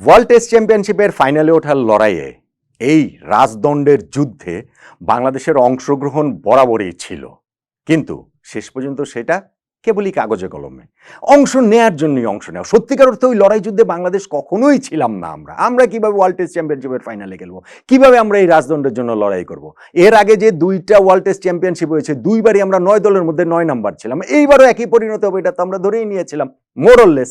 World test চ্যাম্পিয়নশিপের ফাইনালে ওঠার লড়াইয়ে এই রাজদণ্ডের যুদ্ধে বাংলাদেশের অংশগ্রহণ বরাবরই ছিল। কিন্তু শেষ পর্যন্ত সেটা কেবলই কাগজে কলমে। অংশ নেয়ার জন্যই অংশ নেওয়া। সত্যিকার অর্থে ওই লড়াই যুদ্ধে বাংলাদেশ কখনোই ছিলাম না আমরা। আমরা কীভাবে ওয়ার্ল্ড টেস্ট চ্যাম্পিয়নশিপের ফাইনালে খেলব? কীভাবে আমরা এই রাজদণ্ডের জন্য লড়াই করব? এর আগে যে দুইটা ওয়ার্ল্ড টেস্ট চ্যাম্পিয়নশিপ হয়েছে, দুইবারই আমরা নয় দলের মধ্যে নয় নাম্বার ছিলাম। এইবারও একই পরিণত হবে, এটা তো আমরা ধরেই নিয়েছিলাম। মোরললেস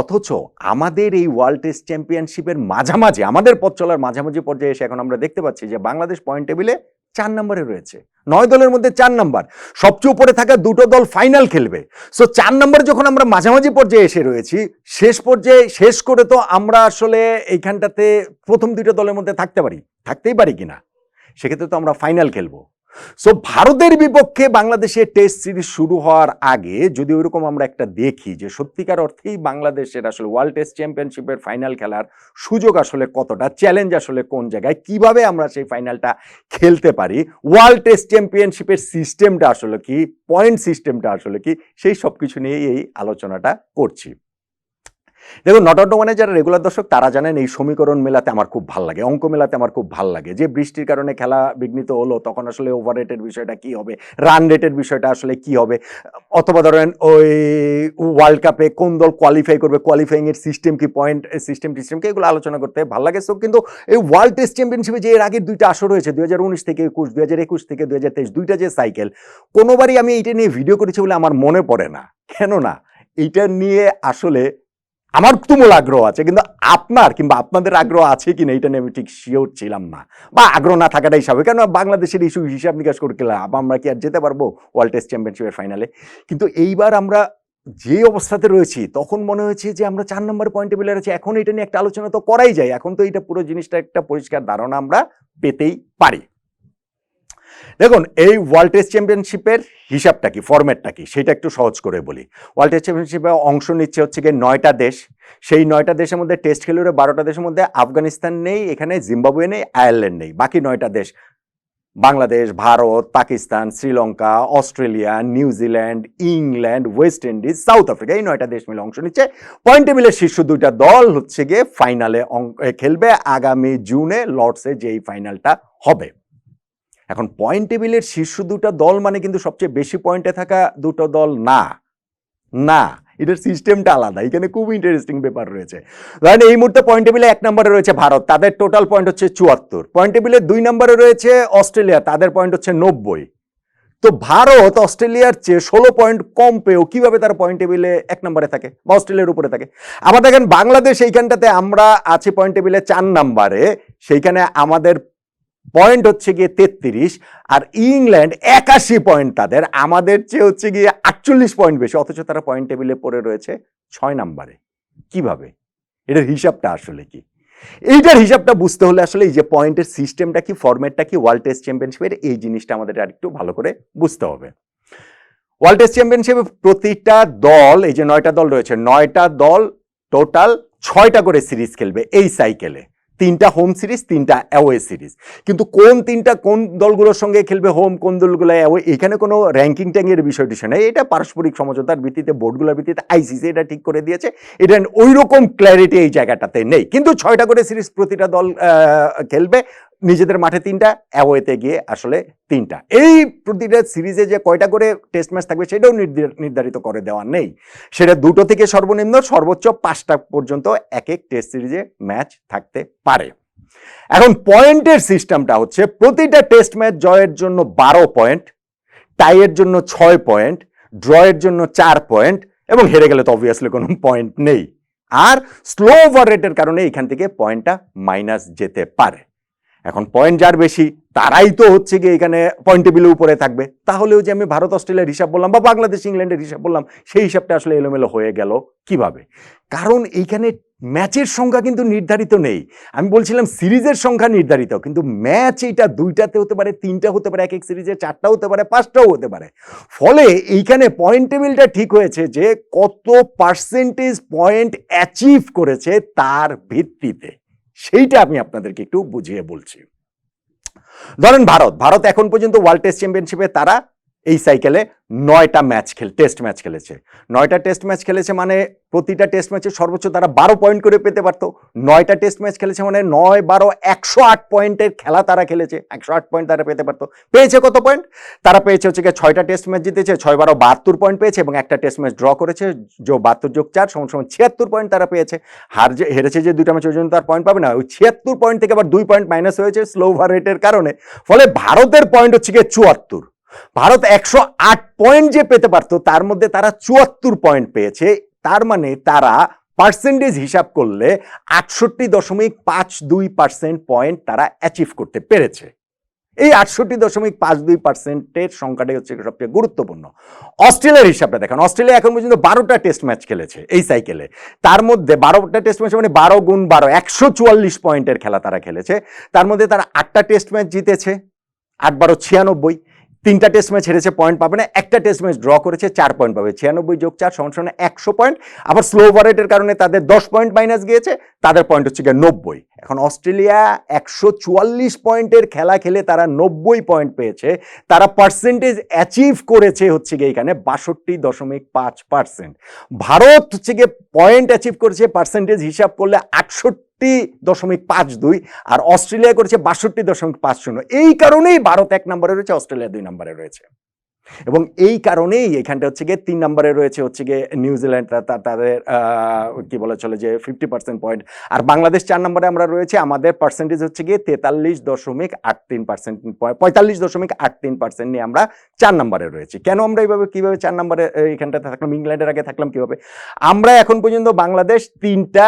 অথচ আমাদের এই ওয়ার্ল্ড টেস্ট চ্যাম্পিয়নশিপের মাঝামাঝি, আমাদের পথ চলার মাঝামাঝি পর্যায়ে এসে এখন আমরা দেখতে পাচ্ছি যে বাংলাদেশ পয়েন্ট টেবিলে চার নম্বরে রয়েছে। নয় দলের মধ্যে চার নম্বর। সবচেয়ে উপরে থাকা দুটো দল ফাইনাল খেলবে। সো চার নম্বরে যখন আমরা মাঝামাঝি পর্যায়ে এসে রয়েছি, শেষ পর্যায়ে, শেষ করে তো আমরা আসলে এইখানটাতে প্রথম দুটো দলের মধ্যে থাকতে পারি। থাকতেই পারি কিনা? সেক্ষেত্রে তো আমরা ফাইনাল খেলব। সো ভারতের বিপক্ষে বাংলাদেশে টেস্ট সিরিজ শুরু হওয়ার আগে যদি ওইরকম আমরা একটা দেখি যে সত্যিকার অর্থেই বাংলাদেশের আসলে ওয়ার্ল্ড টেস্ট চ্যাম্পিয়নশিপের ফাইনাল খেলার সুযোগ আসলে কতটা চ্যালেঞ্জ আসলে কোন জায়গায়, কীভাবে আমরা সেই ফাইনালটা খেলতে পারি ওয়ার্ল্ড টেস্ট চ্যাম্পিয়নশিপের সিস্টেমটা আসলে কি পয়েন্ট সিস্টেমটা আসলে কি, সেই সব কিছু নিয়েই এই আলোচনাটা করছি। দেখুন, নট আউট মানে যারা রেগুলার দর্শক, তারা জানেন এই সমীকরণ মেলাতে আমার খুব ভালো লাগে, অঙ্ক মেলাতে আমার খুব ভালো লাগে। যে বৃষ্টির কারণে খেলা বিঘ্নিত হলো, তখন আসলে ওভার রেটের বিষয়টা কি হবে? রান রেটের বিষয়টা আসলে কি হবে? অথবা ধরেন ওই ওয়ার্ল্ড কাপে কোন দল কোয়ালিফাই করবে? কোয়ালিফাইং এর সিস্টেম কি পয়েন্ট সিস্টেম টিস্টেম কি, এগুলো আলোচনা করতে ভালো লাগে। সো কিন্তু এই ওয়ার্ল্ড টেস্ট চ্যাম্পিয়নশিপে যে এর আগের দুইটা আসর হয়েছে দুই হাজার উনিশ থেকে একুশ দু একুশ থেকে দু দুইটা যে সাইকেল কোনোবারই আমি এইটা নিয়ে ভিডিও করেছি বলে আমার মনে পড়ে না। কেননা, এইটা নিয়ে আসলে আমার তুমুল আগ্রহ আছে, কিন্তু আপনার কিংবা আপনাদের আগ্রহ আছে কি না এটা নিয়ে আমি ঠিক শিওর ছিলাম না। বা আগ্রহ না থাকাটাই স্বাভাবিক কেন বাংলাদেশের ইস্যু হিসাব নিকাশ করে গেলাম, আমরা কি আর যেতে পারব ওয়ার্ল্ড টেস্ট চ্যাম্পিয়নশিপের ফাইনালে কিন্তু এইবার আমরা যে অবস্থাতে রয়েছি, তখন মনে হয়েছে যে আমরা চার নম্বর পয়েন্ট টেবিলে আছি, এখন এটা নিয়ে একটা আলোচনা তো করাই যায়, এখন তো এটা পুরো জিনিসটা একটা পরিষ্কার ধারণা আমরা পেতেই পারি। দেখুন, এই ওয়ার্ল্ড টেস্ট চ্যাম্পিয়নশিপের হিসাবটা কি ফরম্যাটটা কি, সেটা একটু সহজ করে বলি। ওয়ার্ল্ড টেস্ট চ্যাম্পিয়নশিপে অংশ নিচ্ছে হচ্ছে গিয়ে নয়টা দেশ। সেই নয়টা দেশের মধ্যে টেস্ট খেলুড়ে বারোটা দেশের মধ্যে আফগানিস্তান নেই, এখানে জিম্বাবুয়ে নেই, আয়ারল্যান্ড নেই। বাকি নয়টা দেশ, Bangladesh, Bharat, Pakistan, Sri Lanka, Australia New Zealand England West Indies South Africa এই নয়টা দেশ মিলে অংশ নিচ্ছে। পয়েন্ট টেবিলের শীর্ষ দুইটা দল হচ্ছে গিয়ে ফাইনালে খেলবে। আগামী জুনে লর্ডসে যেই ফাইনালটা হবে। এখন পয়েন্ট টেবিলের শীর্ষ দুটো দল মানে কিন্তু সবচেয়ে বেশি পয়েন্টে থাকা দুটো দল না। না, এটার সিস্টেমটা আলাদা। এখানে খুব ইন্টারেস্টিং ব্যাপার রয়েছে। ধরেন এই মুহূর্তে পয়েন্ট টেবিলে এক নম্বরে রয়েছে ভারত, তাদের টোটাল পয়েন্ট হচ্ছে চুয়াত্তর। পয়েন্ট টেবিলে দুই নম্বরে রয়েছে অস্ট্রেলিয়া, তাদের পয়েন্ট হচ্ছে নব্বই। তো ভারত অস্ট্রেলিয়ার চেয়ে ষোলো পয়েন্ট কম পেয়েও কীভাবে তার পয়েন্ট টেবিলে এক নম্বরে থাকে বা অস্ট্রেলিয়ার উপরে থাকে? আবার দেখেন বাংলাদেশ এইখানটাতে আমরা আছি পয়েন্ট টেবিলে চার নম্বরে সেইখানে আমাদের পয়েন্ট হচ্ছে গিয়ে তেত্রিশ, আর ইংল্যান্ড একাশি পয়েন্ট তাদের, আমাদের চেয়ে হচ্ছে গিয়ে আটচল্লিশ পয়েন্ট বেশি, অথচ তারা পয়েন্ট টেবিলে পড়ে রয়েছে ছয় নাম্বারে। কীভাবে? এটার হিসাবটা আসলে কি? এইটার হিসাবটা বুঝতে হলে আসলে এই যে পয়েন্টের সিস্টেমটা কি, ফরম্যাটটা কি, ওয়ার্ল্ড টেস্ট চ্যাম্পিয়নশিপের, এই জিনিসটা আমাদের আরেকটু ভালো করে বুঝতে হবে। ওয়ার্ল্ড টেস্ট চ্যাম্পিয়নশিপে প্রতিটা দল, এই যে নয়টা দল রয়েছে, নয়টা দল টোটাল ছয়টা করে সিরিজ খেলবে এই সাইকেলে। তিনটা হোম সিরিজ তিনটা অ্যাওয়ে সিরিজ কিন্তু কোন তিনটা, কোন দলগুলোর সঙ্গে খেলবে হোম কোন দলগুলো অ্যাওয়ে এখানে কোনো র্যাঙ্কিং ট্যাঙ্কের বিষয়টি টিষয় নেই। এটা পারস্পরিক সমঝোতার ভিত্তিতে বোর্ডগুলোর ভিত্তিতে আইসিসি এটা ঠিক করে দিয়েছে। এটা ওই রকম ক্ল্যারিটি এই জায়গাটাতে নেই। কিন্তু ছয়টা করে সিরিজ প্রতিটা দল খেলবে। নিজেদের মাঠে তিনটা, অ্যাওয়েতে গিয়ে আসলে তিনটা। এই প্রতিটা সিরিজে যে কয়টা করে টেস্ট ম্যাচ থাকবে সেটাও নির্ধার- নির্ধারিত করে দেওয়া নেই। সেটা দুটো থেকে সর্বনিম্ন, সর্বোচ্চ পাঁচটা পর্যন্ত এক এক টেস্ট সিরিজে ম্যাচ থাকতে পারে। এখন পয়েন্টের সিস্টেমটা হচ্ছে প্রতিটা টেস্ট ম্যাচ জয়ের জন্য বারো পয়েন্ট, টাইয়ের জন্য ছয় পয়েন্ট, ড্রয়ের জন্য চার পয়েন্ট এবং হেরে গেলে তো অবভিয়াসলি কোনো পয়েন্ট নেই। আর স্লো ওভার রেটের কারণে এখান থেকে পয়েন্টটা মাইনাস যেতে পারে। এখন পয়েন্ট যার বেশি, তারাই তো হচ্ছে গিয়ে এখানে পয়েন্ট টেবিলের উপরে থাকবে। তাহলেও যে আমি ভারত, অস্ট্রেলিয়ার হিসাব বললাম বা বাংলাদেশ, ইংল্যান্ডের হিসাব বললাম, সেই হিসাবটা আসলে এলোমেলো হয়ে গেল কীভাবে? কারণ এইখানে ম্যাচের সংখ্যা কিন্তু নির্ধারিত নেই। আমি বলছিলাম সিরিজের সংখ্যা নির্ধারিত, কিন্তু ম্যাচ এইটা দুইটাতে হতে পারে, তিনটা হতে পারে এক এক সিরিজে চারটা হতে পারে, পাঁচটাও হতে পারে। ফলে এইখানে পয়েন্ট টেবিলটা ঠিক হয়েছে যে কত পার্সেন্টেজ পয়েন্ট অ্যাচিভ করেছে তার ভিত্তিতে। সেইটা আমি আপনাদেরকে একটু বুঝিয়ে বলছি। ধরেন ভারত ভারত এখন পর্যন্ত ওয়ার্ল্ড টেস্ট চ্যাম্পিয়নশিপে তারা এই সাইকেলে নয়টা ম্যাচ খেল টেস্ট ম্যাচ খেলেছে। নয়টা টেস্ট ম্যাচ খেলেছে মানে প্রতিটা টেস্ট ম্যাচে সর্বোচ্চ তারা বারো পয়েন্ট করে পেতে পারতো। নয়টা টেস্ট ম্যাচ খেলেছে মানে নয় বারো একশো আট পয়েন্টের খেলা তারা খেলেছে। একশো আট পয়েন্ট তারা পেতে পারতো। পেয়েছে কত পয়েন্ট তারা পেয়েছে হচ্ছে গিয়ে ছয়টা টেস্ট ম্যাচ জিতেছে, ছয় বারো বাহাত্তর পয়েন্ট পেয়েছে এবং একটা টেস্ট ম্যাচ ড্র করেছে, যে বাহাত্তর যোগ চার সমান ছিয়াত্তর পয়েন্ট তারা পেয়েছে। হার যে, হেরেছে যে দুইটা ম্যাচ ওই জন্য তার পয়েন্ট পাবে না। ওই ছিয়াত্তর পয়েন্ট থেকে আবার দুই পয়েন্ট মাইনাস হয়েছে স্লো ওভার রেটের কারণে। ফলে ভারতের পয়েন্ট হচ্ছে গিয়ে চুয়াত্তর। ভারত একশো আট পয়েন্ট যে পেতে পারতো, তার মধ্যে তারা চুয়াত্তর পয়েন্ট পেয়েছে। তার মানে তারা পার্সেন্টেজ হিসাব করলে আটষট্টি দশমিক পাঁচ দুই পার্সেন্ট পয়েন্ট তারা অ্যাচিভ করতে পেরেছে। এই আটষট্টি দশমিক পাঁচ দুই পার্সেন্টের সংখ্যাটাই হচ্ছে সবচেয়ে গুরুত্বপূর্ণ। অস্ট্রেলিয়ার হিসাবটা দেখেন, অস্ট্রেলিয়া এখন পর্যন্ত বারোটা টেস্ট ম্যাচ খেলেছে এই সাইকেলে তার মধ্যে বারোটা টেস্ট ম্যাচ মানে বারো গুণ বারো, একশো চুয়াল্লিশ পয়েন্টের খেলা তারা খেলেছে। তার মধ্যে তারা আটটা টেস্ট ম্যাচ জিতেছে, আট বারো ছিয়ানব্বই। তিনটা টেস্ট ম্যাচ হেরেছে পয়েন্ট পাবে না, একটা টেস্ট ম্যাচ ড্র করেছে, চার পয়েন্ট পাবে, ছিয়ানব্বই যোগ চার সমান একশো পয়েন্ট আবার স্লো ওভারেটের কারণে তাদের দশ পয়েন্ট মাইনাস গিয়েছে, তাদের পয়েন্ট হচ্ছে গিয়ে নব্বই। এখন অস্ট্রেলিয়া একশো চুয়াল্লিশ পয়েন্টের খেলা খেলে তারা নব্বই পয়েন্ট পেয়েছে, তারা পার্সেন্টেজ অ্যাচিভ করেছে হচ্ছে গিয়ে এখানে বাষট্টি দশমিক পাঁচ পার্সেন্ট ভারত হচ্ছে গিয়ে পয়েন্ট অ্যাচিভ করেছে পার্সেন্টেজ হিসাব করলে আটষট্টি দশমিক পাঁচ দুই আর অস্ট্রেলিয়া করেছে বাষট্টি দশমিক পাঁচ শূন্য। এই কারণেই ভারত এক নম্বরে রয়েছে, অস্ট্রেলিয়া দুই নম্বরে রয়েছে। এবং এই কারণেই এখানটা হচ্ছে গিয়ে তিন নম্বরে রয়েছে হচ্ছে গিয়ে নিউজিল্যান্ড তাদের কি বলা চলে যে ফিফটি পার্সেন্ট পয়েন্ট। আর বাংলাদেশ চার নম্বরে আমরা রয়েছে, আমাদের পার্সেন্টেজ হচ্ছে গিয়ে তেতাল্লিশ দশমিক আট তিন পার্সেন্ট পঁয়তাল্লিশ দশমিক আট তিন পার্সেন্ট নিয়ে আমরা চার নম্বরে রয়েছি। কেন আমরা এইভাবে, কীভাবে চার নম্বরে এখানটাতে থাকলাম, ইংল্যান্ডের আগে থাকলাম কীভাবে? আমরা এখন পর্যন্ত বাংলাদেশ তিনটা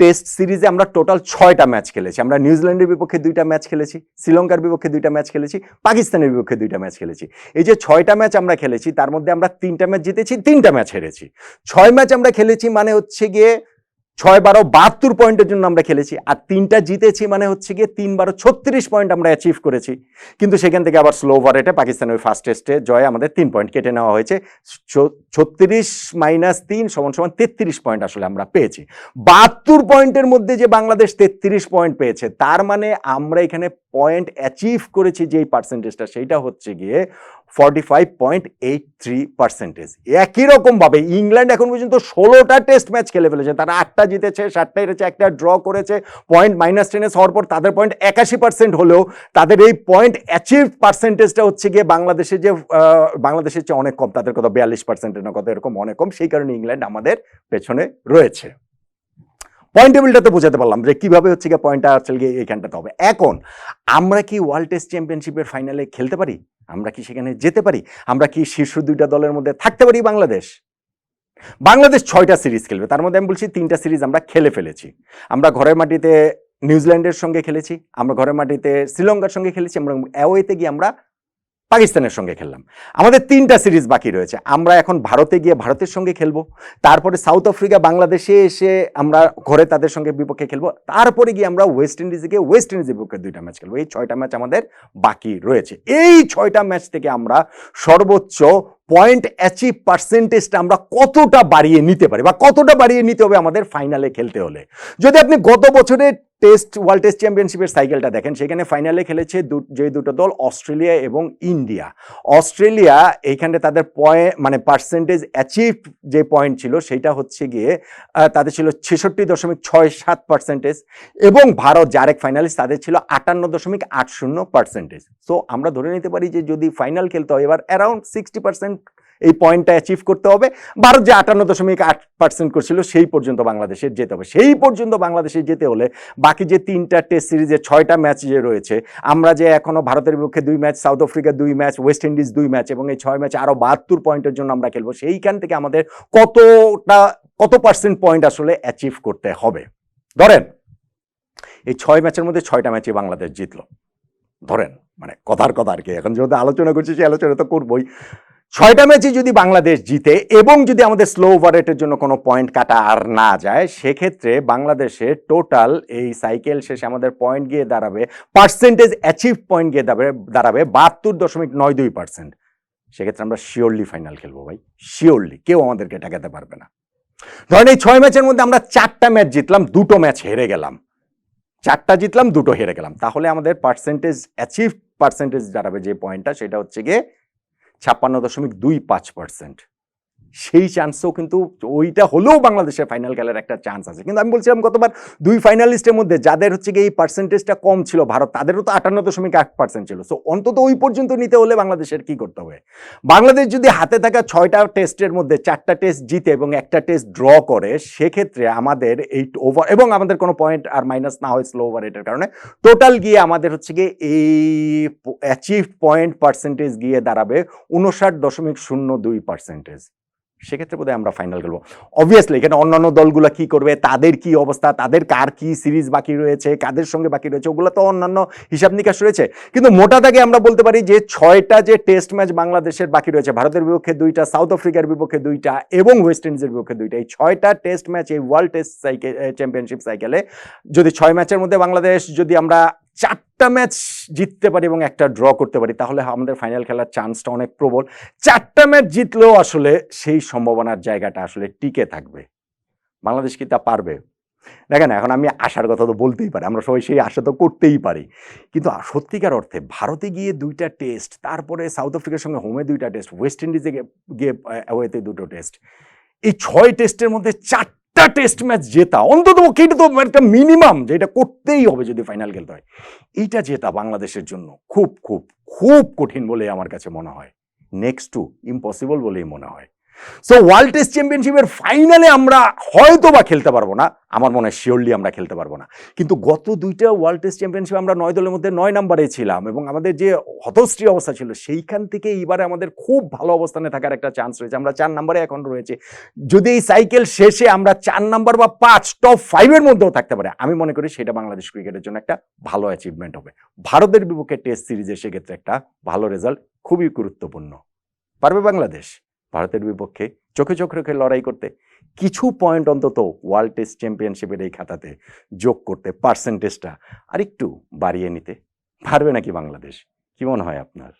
টেস্ট সিরিজে আমরা টোটাল ছয়টা ম্যাচ খেলেছি। আমরা নিউজিল্যান্ডের বিপক্ষে দুইটা ম্যাচ খেলেছি, শ্রীলঙ্কার বিপক্ষে দুইটা ম্যাচ খেলেছি, পাকিস্তানের বিপক্ষে দুইটা ম্যাচ খেলেছি। এই যে ছয়টা ম্যাচ আমরা খেলেছি, তার মধ্যে আমরা তিনটা ম্যাচ জিতেছি, তিনটা ম্যাচ হেরেছি। ছয় ম্যাচ আমরা খেলেছি মানে হচ্ছে গিয়ে ছয় বারো বাহাত্তর পয়েন্টের জন্য আমরা খেলেছি, আর তিনটা জিতেছি মানে হচ্ছে গিয়ে তিন বারো ছত্রিশ পয়েন্ট আমরা অ্যাচিভ করেছি। কিন্তু সেখান থেকে আবার স্লো ওভারেটে পাকিস্তানের ওই ফার্স্ট টেস্টে জয়ে আমাদের তিন পয়েন্ট কেটে নেওয়া হয়েছে। ছত্রিশ মাইনাস তিন সমান সমান তেত্রিশ পয়েন্ট আসলে আমরা পেয়েছি। বাহাত্তর পয়েন্টের মধ্যে যে বাংলাদেশ তেত্রিশ পয়েন্ট পেয়েছে, তার মানে আমরা এখানে পয়েন্ট অ্যাচিভ করেছি যেই পার্সেন্টেজটা সেইটা হচ্ছে গিয়ে forty five point eight three percentage একই রকমভাবে ইংল্যান্ড এখন পর্যন্ত ষোলোটা টেস্ট ম্যাচ খেলে ফেলেছে। তারা আটটা জিতেছে, সাতটা হেরেছে, একটা ড্র করেছে। পয়েন্ট মাইনাস টেনে হওয়ার পর তাদের পয়েন্ট একাশি পার্সেন্ট হলেও তাদের এই পয়েন্ট অ্যাচিভ পার্সেন্টেজটা হচ্ছে গিয়ে বাংলাদেশের যে বাংলাদেশের চেয়ে অনেক কম। তাদের কত বিয়াল্লিশ পার্সেন্টের না এরকম অনেক কম। সেই কারণে ইংল্যান্ড আমাদের পেছনে রয়েছে। পয়েন্ট তো বোঝাতে পারলাম যে কীভাবে হচ্ছে গিয়ে পয়েন্টটা আসলে গিয়ে এইখানটাতে হবে। এখন, আমরা কি ওয়ার্ল্ড টেস্ট চ্যাম্পিয়নশিপের ফাইনালে খেলতে পারি? আমরা কি সেখানে যেতে পারি? আমরা কি শীর্ষ দুইটা দলের মধ্যে থাকতে পারি বাংলাদেশ? বাংলাদেশ ছয়টা সিরিজ খেলবে। তার মধ্যে আমি বলছি তিনটা সিরিজ আমরা খেলে ফেলেছি। আমরা ঘরের মাটিতে নিউজিল্যান্ডের সঙ্গে খেলেছি, আমরা ঘরের মাটিতে শ্রীলঙ্কার সঙ্গে খেলেছি, আমরা অ্যাওয়েতে গিয়ে আমরা পাকিস্তানের সঙ্গে খেললাম। আমাদের তিনটা সিরিজ বাকি রয়েছে। আমরা এখন ভারতে গিয়ে ভারতের সঙ্গে খেলব। তারপরে সাউথ আফ্রিকা, বাংলাদেশে এসে আমরা ঘরে তাদের সঙ্গে বিপক্ষে খেলব। তারপরে গিয়ে আমরা ওয়েস্ট ইন্ডিজে গিয়ে ওয়েস্ট ইন্ডিজের বিপক্ষে দুইটা ম্যাচ খেলব। এই ছয়টা ম্যাচ আমাদের বাকি রয়েছে। এই ছয়টা ম্যাচ থেকে আমরা সর্বোচ্চ পয়েন্ট অ্যাচিভ পার্সেন্টেজটা আমরা কতটা বাড়িয়ে নিতে পারি বা কতটা বাড়িয়ে নিতে হবে আমাদের ফাইনালে খেলতে হলে? যদি আপনি গত বছরের টেস্ট, ওয়ার্ল্ড টেস্ট চ্যাম্পিয়নশিপের সাইকেলটা দেখেন, সেখানে ফাইনালে খেলেছে যে দুটো দল, অস্ট্রেলিয়া এবং ইন্ডিয়া। অস্ট্রেলিয়া এইখানে তাদের পয়েন্ট মানে পার্সেন্টেজ অ্যাচিভ যে পয়েন্ট ছিল, সেটা হচ্ছে গিয়ে তাদের ছিল ছেষট্টি দশমিক ছয় সাত পার্সেন্টেজ এবং ভারত যার এক ফাইনালিস্ট তাদের ছিল আটান্ন দশমিক আট শূন্য পার্সেন্টেজ সো আমরা ধরে নিতে পারি যে যদি ফাইনাল খেলতে হয় এবার অ্যারাউন্ড সিক্সটি পার্সেন্ট এই পয়েন্টটা অ্যাচিভ করতে হবে। ভারত যে আটান্ন দশমিক আট পার্সেন্ট করছিল, সেই পর্যন্ত বাংলাদেশের যেতে হবে। সেই পর্যন্ত বাংলাদেশে যেতে হলে বাকি যে তিনটা টেস্ট সিরিজে ছয়টা ম্যাচ যে রয়েছে, আমরা যে এখনও ভারতের বিপক্ষে দুই ম্যাচ সাউথ আফ্রিকা দুই ম্যাচ ওয়েস্ট ইন্ডিজ দুই ম্যাচ এবং এই ছয় ম্যাচ আরও বাহাত্তর পয়েন্টের জন্য আমরা খেলব, সেইখান থেকে আমাদের কতটা, কত পার্সেন্ট পয়েন্ট আসলে অ্যাচিভ করতে হবে? ধরেন, এই ছয় ম্যাচের মধ্যে ছয়টা ম্যাচে বাংলাদেশ জিতলো। ধরেন মানে কথার কথা আর কি। এখন যেহেতু আলোচনা করছি, সেই আলোচনা তো করবোই। ছয়টা ম্যাচে যদি বাংলাদেশ জিতে এবং যদি আমাদের স্লো ওভারেটের জন্য কোনো পয়েন্ট কাটা আর না যায়, সেক্ষেত্রে বাংলাদেশের টোটাল এই সাইকেল শেষে আমাদের পয়েন্ট গিয়ে দাঁড়াবে পার্সেন্টেজ অ্যাচিভ পয়েন্ট গিয়ে দাঁড়াবে দাঁড়াবে বাহাত্তর দশমিক নয় দুই পার্সেন্ট সেক্ষেত্রে আমরা শিওরলি ফাইনাল খেলব ভাই শিওরলি কেউ আমাদেরকে ঠেকাতে পারবে না। ধরেন এই ছয় ম্যাচের মধ্যে আমরা চারটা ম্যাচ জিতলাম, দুটো ম্যাচ হেরে গেলাম। চারটা জিতলাম, দুটো হেরে গেলাম। তাহলে আমাদের পার্সেন্টেজ অ্যাচিভ পার্সেন্টেজ দাঁড়াবে যে পয়েন্টটা সেটা হচ্ছে গিয়ে ছাপ্পান্ন দশমিক দুই পাঁচ পার্সেন্ট। সেই চান্সও কিন্তু ওইটা হলেও বাংলাদেশের ফাইনাল খেলার একটা চান্স আছে। কিন্তু আমি বলছিলাম গতবার দুই ফাইনালিস্টের মধ্যে যাদের হচ্ছে গিয়ে এই পার্সেন্টেজটা কম ছিল, ভারত তাদেরও তো আটান্ন দশমিক আট পার্সেন্ট ছিল। সো অন্তত ওই পর্যন্ত নিতে হলে বাংলাদেশের কি করতে হবে? বাংলাদেশ যদি হাতে থাকা ছয়টা টেস্টের মধ্যে চারটা টেস্ট জিতে এবং একটা টেস্ট ড্র করে, সেক্ষেত্রে আমাদের এই ওভার এবং আমাদের কোনো পয়েন্ট আর মাইনাস না হয় স্লো ওভার রেটের কারণে টোটাল গিয়ে আমাদের হচ্ছে গিয়ে এই অ্যাচিভ পয়েন্ট পার্সেন্টেজ গিয়ে দাঁড়াবে উনষাট দশমিক শূন্য দুই পার্সেন্টেজ সেক্ষেত্রে বোধহয় আমরা ফাইনাল খেলব। অবভিয়াসলি এখানে অন্যান্য দলগুলো কি করবে, তাদের কি অবস্থা, তাদের কার কি সিরিজ বাকি রয়েছে, কাদের সঙ্গে বাকি রয়েছে, ওগুলো তো অন্যান্য হিসাব নিকাশ রয়েছে। কিন্তু মোটা দাগে আমরা বলতে পারি যে ছয়টা যে টেস্ট ম্যাচ বাংলাদেশের বাকি রয়েছে, ভারতের বিপক্ষে দুইটা সাউথ আফ্রিকার বিপক্ষে দুইটা এবং ওয়েস্ট ইন্ডিজের বিপক্ষে দুইটা, এই ছয়টা টেস্ট ম্যাচ এই ওয়ার্ল্ড টেস্ট সাইকেল চ্যাম্পিয়নশিপ সাইকেলে যদি ছয় ম্যাচের মধ্যে বাংলাদেশ যদি আমরা চারটা ম্যাচ জিততে পারি এবং একটা ড্র করতে পারি, তাহলে আমাদের ফাইনাল খেলার চান্সটা অনেক প্রবল। চারটা ম্যাচ জিতলেও আসলে সেই সম্ভাবনার জায়গাটা আসলে টিকে থাকবে। বাংলাদেশ কি তা পারবে? দেখেন, এখন আমি আশার কথা তো বলতেই পারি, আমরা সবাই সেই আশা তো করতেই পারি। কিন্তু সত্যিকার অর্থে ভারতে গিয়ে দুইটা টেস্ট তারপরে সাউথ আফ্রিকার সঙ্গে হোমে দুইটা টেস্ট ওয়েস্ট ইন্ডিজে গিয়ে- গিয়ে দুটো টেস্ট এই ছয় টেস্টের মধ্যে চারটা টেস্ট ম্যাচ জেতা, অন্তত এটা তো একটা মিনিমাম যে এটা করতেই হবে যদি ফাইনাল খেলতে হয়। এইটা জেতা বাংলাদেশের জন্য খুব খুব খুব কঠিন বলে আমার কাছে মনে হয়। নেক্সট টু ইম্পসিবল বলেই মনে হয়। সো ওয়ার্ল্ড টেস্ট চ্যাম্পিয়নশিপের ফাইনালে আমরা হয়তো বা খেলতে পারব না। আমার মনে হয় শিওরলি আমরা খেলতে পারব না। কিন্তু গত দুইটা ওয়ার্ল্ড টেস্ট চ্যাম্পিয়নশিপ আমরা নয় দলের মধ্যে নয় নাম্বারে ছিলাম এবং আমাদের যে হতশ্রী অবস্থা ছিল, সেইখান থেকে এইবারে আমাদের খুব ভালো অবস্থানে থাকার একটা চান্স রয়েছে। আমরা চার নাম্বারে এখন রয়েছে। যদি এই সাইকেল শেষে আমরা চার নাম্বার বা পাঁচ টপ ফাইভের মধ্যেও থাকতে পারে, আমি মনে করি সেটা বাংলাদেশ ক্রিকেটের জন্য একটা ভালো অ্যাচিভমেন্ট হবে। ভারতের বিপক্ষে টেস্ট সিরিজে সেক্ষেত্রে একটা ভালো রেজাল্ট খুবই গুরুত্বপূর্ণ। পারবে বাংলাদেশ? ভারতের বিপক্ষে চোখে চোখ রেখে লড়াই করতে কিছু পয়েন্ট অন্তত ওয়ার্ল্ড টেস্ট চ্যাম্পিয়নশিপের এই খাতাতে যোগ করতে পার্সেন্টেজটা আরেকটু বাড়িয়ে নিতে পারবে নাকি বাংলাদেশ? কি মনে হয় আপনার?